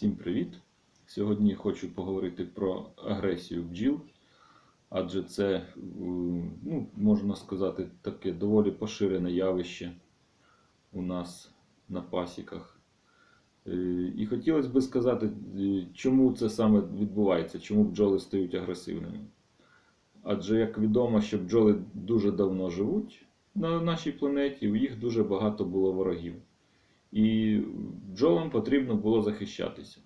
Всім привіт! Сьогодні хочу поговорити про агресію бджіл, адже це, е, ну, можна сказати, таке доволі поширене явище у нас на пасіках. Е, І хотілося б сказати, е, чому це саме відбувається, чому бджоли стають агресивними. Адже, як відомо, що бджоли дуже давно живуть на нашій планеті, у їх дуже багато було ворогів. І бджолам потрібно було захищатися.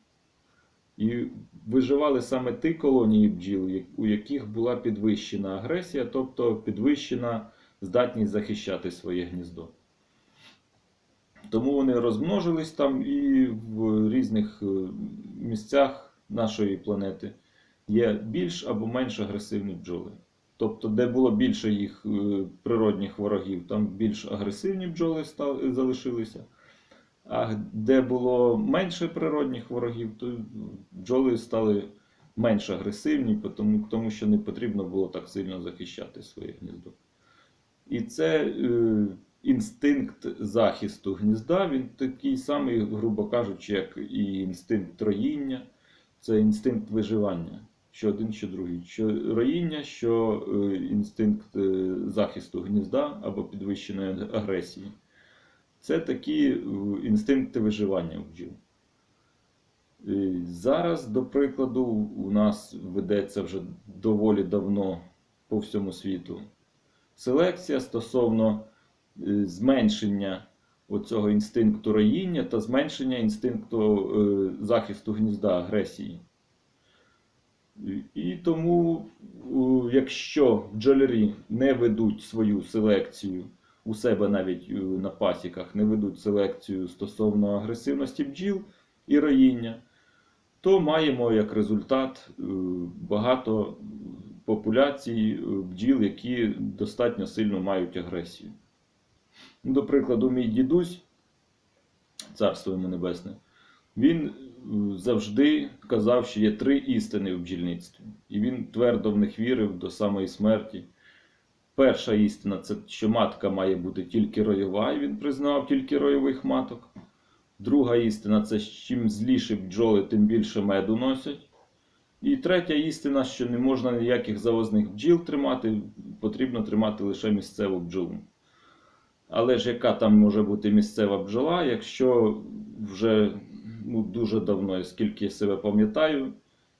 І виживали саме ті колонії бджіл, у яких була підвищена агресія, тобто підвищена здатність захищати своє гніздо. Тому вони розмножились там і в різних е, місцях нашої планети є більш або менш агресивні бджоли. Тобто, де було більше їх е, природних ворогів, там більш агресивні бджоли залишилися. А де було менше природних ворогів, то бджоли стали менш агресивні, тому, тому що не потрібно було так сильно захищати своє гніздо. І це е, інстинкт захисту гнізда, він такий самий, грубо кажучи, як і інстинкт роїння, це інстинкт виживання, що один, що другий. Що роїння, що е, інстинкт е, захисту гнізда або підвищеної агресії. Це такі е, інстинкти виживання у бджіл. Зараз, до прикладу, у нас ведеться вже доволі давно по всьому світу селекція стосовно е, зменшення оцього інстинкту роїння та зменшення інстинкту е, захисту гнізда агресії. І тому, якщо бджолярі не ведуть свою селекцію у себе навіть е, на пасіках, не ведуть селекцію стосовно агресивності бджіл і роїння, то маємо як результат е, багато популяцій е, бджіл, які достатньо сильно мають агресію. До прикладу, мій дідусь, царство йому небесне, він завжди казав, що є три істини в бджільництві. І він твердо в них вірив до самої смерті. Перша істина це що матка має бути тільки ройова, і він признавав тільки ройових маток. Друга істина це чим зліші бджоли, тим більше меду носять. І третя істина, що не можна ніяких завозних бджіл тримати, потрібно тримати лише місцеву бджолу. Але ж яка там може бути місцева бджола, якщо вже ну, дуже давно, скільки я себе пам'ятаю,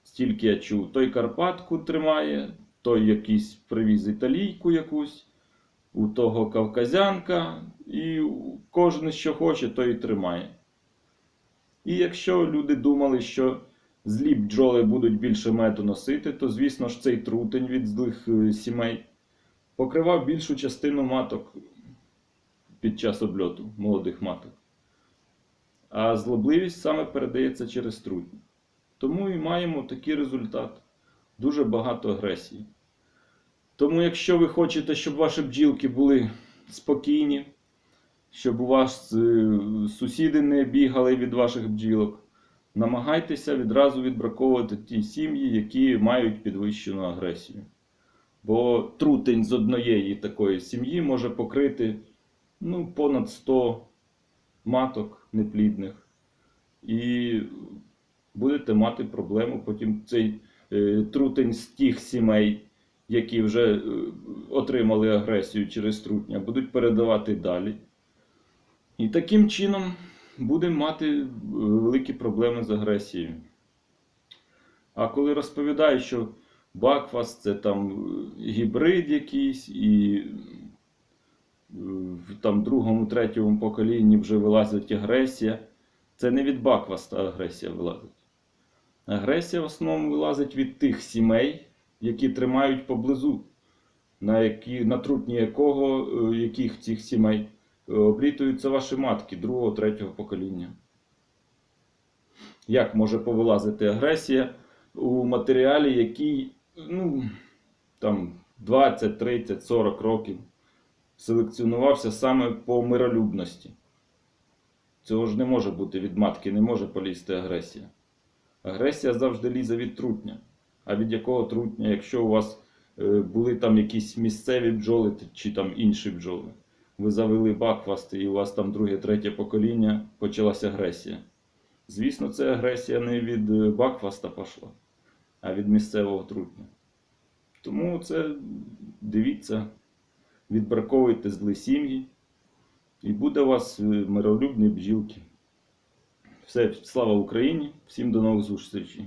стільки я чув, той Карпатку тримає, той якийсь привіз італійку якусь, у того кавказянка, і кожен, що хоче, той і тримає. І якщо люди думали, що злі бджоли будуть більше меду носити, то, звісно ж, цей трутень від злих е, сімей покривав більшу частину маток під час обльоту молодих маток. А злобливість саме передається через трутень. Тому і маємо такий результат. Дуже багато агресії. Тому, якщо ви хочете, щоб ваші бджілки були спокійні, щоб у вас е, сусіди не бігали від ваших бджілок, намагайтеся відразу відбраковувати ті сім'ї, які мають підвищену агресію. Бо трутень з однієї такої сім'ї може покрити ну, понад 100 маток неплідних. І будете мати проблему. Потім цей е, трутень з тих сімей, які вже е, отримали агресію через трутня, будуть передавати далі. І таким чином будемо мати е, великі проблеми з агресією. А коли розповідаю, що Бакфас це там е, гібрид якийсь, і в там другому, третьому поколінні вже вилазить агресія, це не від Бакваста агресія вилазить. Агресія в основному вилазить від тих сімей, які тримають поблизу, на, які, на трутні якого, е, яких цих сімей е, облітуються ваші матки другого, третього покоління. Як може повилазити агресія у матеріалі, який ну, там 20, 30, 40 років селекціонувався саме по миролюбності? Цього ж не може бути від матки, не може полізти агресія. Агресія завжди лізе від трутня. А від якого трутня, якщо у вас е, були там якісь місцеві бджоли чи там інші бджоли, ви завели бакфасти і у вас там друге, третє покоління почалася агресія. Звісно, це агресія не від е, Бакфаста пішла, а від місцевого трутня. Тому це дивіться, відбраковуйте злі сім'ї, і буде у вас е, миролюбні бджілки. Все, слава Україні! Всім до нових зустрічей!